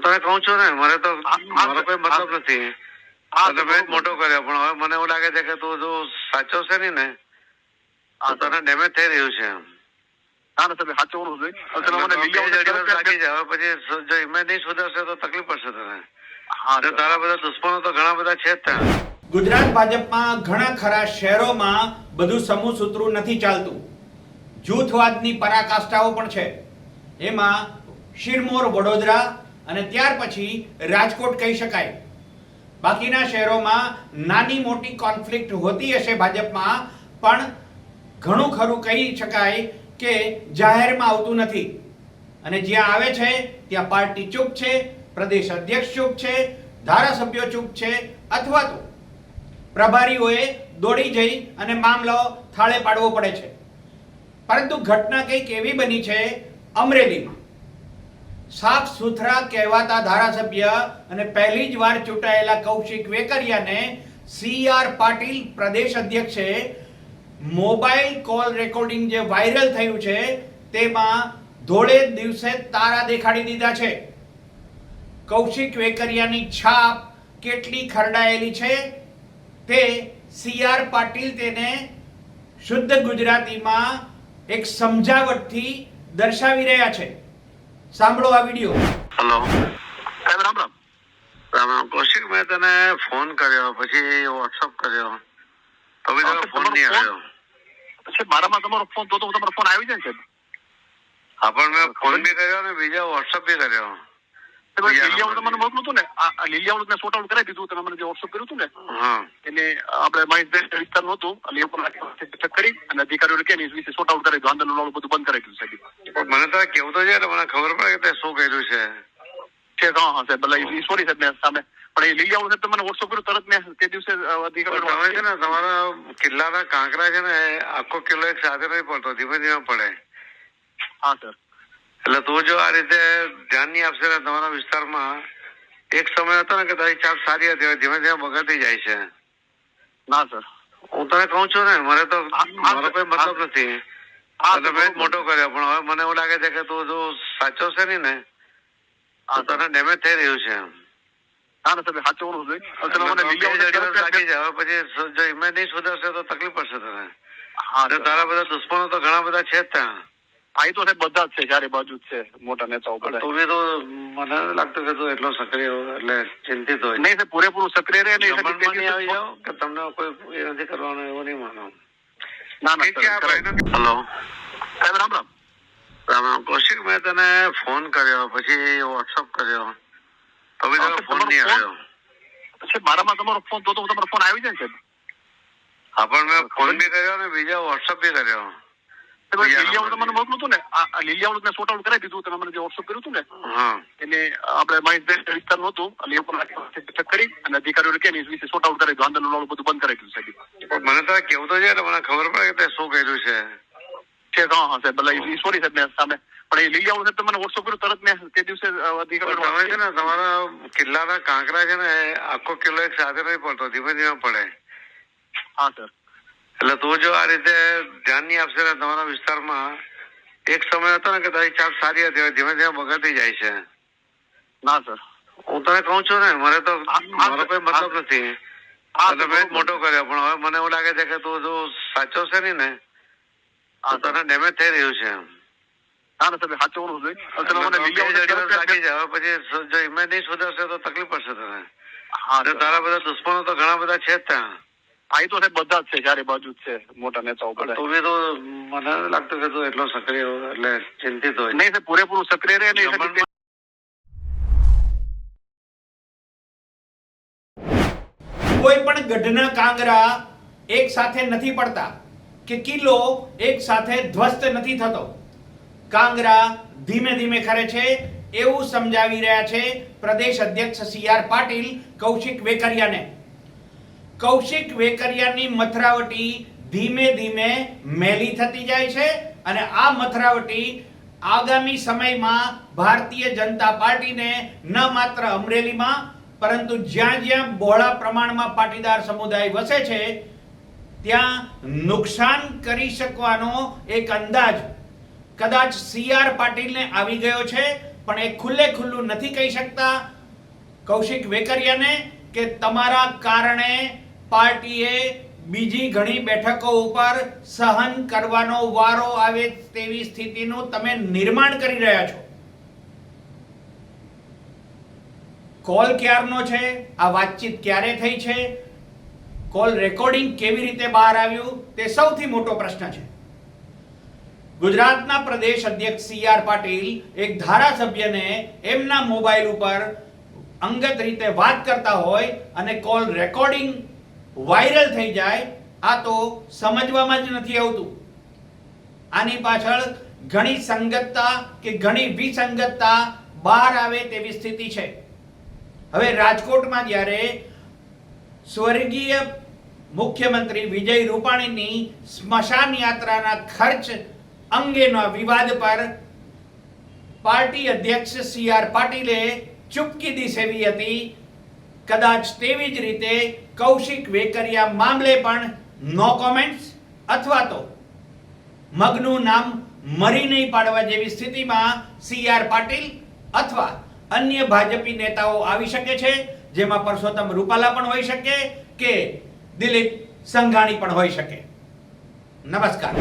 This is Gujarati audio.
હું તને કહું છું ને મને તો મારો કોઈ મતલબ નથી. તને મેં મોટો કર્યો પણ હવે મને એવું લાગે છે કે તું જો સાચો છે ને તો તને ડેમેજ થઈ રહ્યું છે ના ના તમે હવે પછી જો ઇમેજ નહીં સુધરશે તો તકલીફ પડશે તને. તારા બધા દુશ્મનો તો ઘણા બધા છે જ ત્યાં. ગુજરાત ભાજપમાં ઘણા ખરા શહેરોમાં બધું સમૂહ સૂત્રું નથી ચાલતું. જૂથવાદની પરાકાષ્ઠાઓ પણ છે. એમાં શિરમોર વડોદરા અને ત્યાર પછી રાજકોટ કહી શકાય. બાકીના શહેરોમાં નાની મોટી કોન્ફ્લિક્ટ હોતી હશે ભાજપમાં, પણ ઘણું ખરું કહી શકાય કે જાહેરમાં આવતું નથી. અને જ્યાં આવે છે, ત્યાં પાર્ટી ચૂપ છે, પ્રદેશ અધ્યક્ષ ચૂપ છે, ધારાસભ્યો ચૂપ છે, અથવા તો પ્રભારીઓએ દોડી જઈ અને મામલો થાળે પાડવો પડે છે. પરંતુ ઘટના કંઈક એવી બની છે અમરેલીમાં. સાફ સુથરા કહેવાતા ધારાસભ્ય અને પહેલી જ વાર ચૂંટાયેલા કૌશિક વેકરિયાને સી આર પાટીલ પ્રદેશ અધ્યક્ષે મોબાઈલ કોલ રેકોર્ડિંગ જે વાયરલ થયું છે, તેમાં ધોળે દિવસે તારા દેખાડી દીધા છે. કૌશિક વેકરિયાની છાપ કેટલી ખરડાયેલી છે, તે સી આર પાટીલ તેને શુદ્ધ ગુજરાતીમાં એક સમજાવટથી દર્શાવી રહ્યા છે. સાંભળો આ વીડિયો. હેલો સાહેબ રામ રામ. રામ કૌશિક મેં તને ફોન કર્યો પછી વોટ્સઅપ કર્યો. તો બી હા, ફોન નહીં આવ્યો. પછી મારામાં તમારો ફોન તો તો તમારો ફોન આવી જાય ને સાહેબ. હા પણ મેં ફોન બી કર્યો ને બીજા વોટ્સઅપ બી કર્યો. સાહેબ, બીજા લીલિયાવાળું મોકલું હતું ને. આ આ મેં સોર્ટ આઉટ કરાવી દીધું તમે મને જે વોટ્સઅપ કર્યું હતું ને એને આપણે મહેશભાઈ વિસ્તારનું હતું. એટલે એ પણ ચેક કરી. અને અધિકારીઓને કે એની વિશે સોર્ટ આઉટ કરી દીધું. આંદોલન વાળું બધું બંધ કરાવી દીધું સાહેબ. મને તારે કેવું તો છે મને ખબર પડે કે શું કર્યું છે. છે હા હા સાહેબ. એટલે સોરી સાહેબ મેં સામે પણ એ લીલિયાવાળું સાહેબ તમને વોટ્સઅપ કર્યું તરત મેં. તે દિવસે અધિકારીઓ તમે છે ને તમારા કિલ્લાના કાંકરા છે ને આખો કિલ્લો એક સાથે નહીં પડતો ધીમે ધીમે પડે. હા સર. એટલે તું જો આ રીતે ધ્યાન નહીં આપશે તમારા વિસ્તારમાં એક સમય હતો ને કે તારી ચાપ સારી હતી ધીમે ધીમે બગડતી જાય છે. ના સર. હું તને કહું છું ને મને તો મારો કોઈ મતલબ નથી. મેં મોટો કર્યો પણ હવે મને એવું લાગે છે કે તું જો સાચો છે નહીં ને તને ડેમેજ થઈ રહ્યું છે. ના ના તમે મને તરત લાગી જાય હવે પછી જો ઇમેજ નહીં સુધરશે તો તકલીફ પડશે તને. તારા બધા દુશ્મનો તો ઘણા બધા છે જ ત્યાં. એ તો બધા જ છે ચારે બાજુ જ છે મોટા નેતાઓ બધા. તમે તો મને લાગતું કે તું એટલો સક્રિય એટલે ચિંતિત હોય. નહીં પૂરેપૂરું સક્રિય રહે નહીં કે તમને કોઈ એ નથી કરવાનું એવું નહીં માનો ના ના છે, હલો સાહેબ રામ રામ. રામ રામ. કૌશિક મેં તને ફોન કર્યો પછી વોટ્સઅપ કર્યો. તો તારો ફોન નહીં આવ્યો. સાહેબ મારામાં તમારો ફોન તો તમારો ફોન આવી જાય છે હા પણ મેં ફોન બી કર્યો ને બીજા વોટ્સઅપ બી કર્યો. સાહેબ, બીજા લીલિયાવાળું મોકલું હતું ને. આ આ મેં સોર્ટ આઉટ કરાવી દીધું તમે મને જે વોટ્સઅપ કર્યું હતું ને. હા. આપણે મહેશભાઈ વિસ્તારનું હતું એટલે એ પણ ચેક કરી. અને અધિકારીઓને કે વિશે સોર્ટ આઉટ કરી દીધું આંદોલન બધું બંધ કરાવી દીધું સાહેબ. મને તારે કેવું તો છે મને ખબર પડે કે શું કર્યું છે. છે હા હા સાહેબ. એટલે સોરી સાહેબ મેં સામે પણ એ લીલિયાવાળું સાહેબ તમે મને વોટ્સઅપ કર્યું તરત મેં તે દિવસે અ, તમે છે ને તમારા કિલ્લાના કાંકરા છે ને આખો કિલ્લો એક સાથે નહીં પડતો ધીમે ધીમે પડે. હા સર. એટલે તું જો આ રીતે ધ્યાન નહીં આપશે ને તમારા વિસ્તારમાં એક સમય હતો ને કે તારી ચાપ સારી હતી ધીમે ધીમે બગડતી જાય છે. ના સર હું તને કહું છું ને મને તો હા, હા, મારો કોઈ મતલબ નથી. હા. મોટો કર્યો પણ હવે મને એવું લાગે છે કે તું જો સાચો છે ને ને આ તને ડેમેજ થઈ રહ્યું છે. હવે તમે હવે પછી જો ઇમેજ નહીં સુધરશે તો તકલીફ પડશે તને. હા. તારા બધા દુશ્મનો તો ઘણા બધા છે જ ત્યાં. હા તો સાહેબ બધા જ છે ચારે બાજુ જ છે મોટા નેતાઓ બધા. તું તો મને લાગતું કે તું એટલો સક્રિય એટલે ચિંતિત હોય. નહીં સાહેબ પૂરેપૂરું સક્રિય રહે ને કોઈ પણ ગઢના કાંગરા એક સાથે નથી પડતા કે કિલ્લો એક સાથે ધ્વસ્ત નથી થતો. કાંગરા ધીમે ધીમે ખરે છે એવું સમજાવી રહ્યા છે પ્રદેશ અધ્યક્ષ સી આર પાટીલ કૌશિક વેકરિયાને. કૌશિક વેકરિયાની મથરાવટી ધીમે ધીમે મેલી થતી જાય છે અને આ મથરાવટી આગામી સમયમાં ભારતીય જનતા પાર્ટીને ન માત્ર અમરેલીમાં, પરંતુ જ્યાં જ્યાં બહોળા પ્રમાણમાં પાટીદાર સમુદાય વસે છે, ત્યાં નુકસાન કરી શકવાનો એક અંદાજ કદાચ સી આર પાટીલને આવી ગયો છે, પણ એ ખુલ્લે ખુલ્લું નથી કહી શકતા. કૌશિક વેકરિયાને કે તમારા કારણે પાર્ટીએ બીજી ઘણી બેઠકો ઉપર સહન કરવાનો વારો આવે તેવી સ્થિતિનું તમે નિર્માણ કરી રહ્યા છો. કોલ ક્યારનો છે? આ વાતચીત ક્યારે થઈ છે? કોલ રેકોર્ડિંગ કેવી રીતે બહાર આવ્યું? તે સૌથી મોટો પ્રશ્ન છે. ગુજરાતના પ્રદેશ અધ્યક્ષ સી આર પાટીલ એક ધારાસભ્યને એમના મોબાઈલ ઉપર અંગત રીતે વાત કરતા હોય અને કોલ રેકોર્ડિંગ વાયરલ થઈ જાય, આ તો સમજવામાં જ નથી આવતું. આની પાછળ ઘણી સંગતતા કે ઘણી વિસંગતતા બહાર આવે તેવી સ્થિતિ છે. હવે રાજકોટમાં જ્યારે સ્વર્ગીય મુખ્યમંત્રી વિજય રૂપાણીની સ્મશાન યાત્રાના ખર્ચ અંગેના વિવાદ પર પાર્ટી અધ્યક્ષ સી આર પાટીલે ચૂપકી સેવી હતી. કદાચ તેવી જ રીતે કૌશિક વેકરિયા મામલે પણ નો કોમેન્ટ્સ અથવા તો મગનું નામ મરી નહીં પાડવા જેવી સ્થિતિમાં સી આર પાટીલ અથવા અન્ય ભાજપી નેતાઓ આવી શકે છે, જેમાં પરસોત્તમ રૂપાલા પણ હોઈ શકે કે દિલીપ સંઘાણી પણ હોઈ શકે. નમસ્કાર.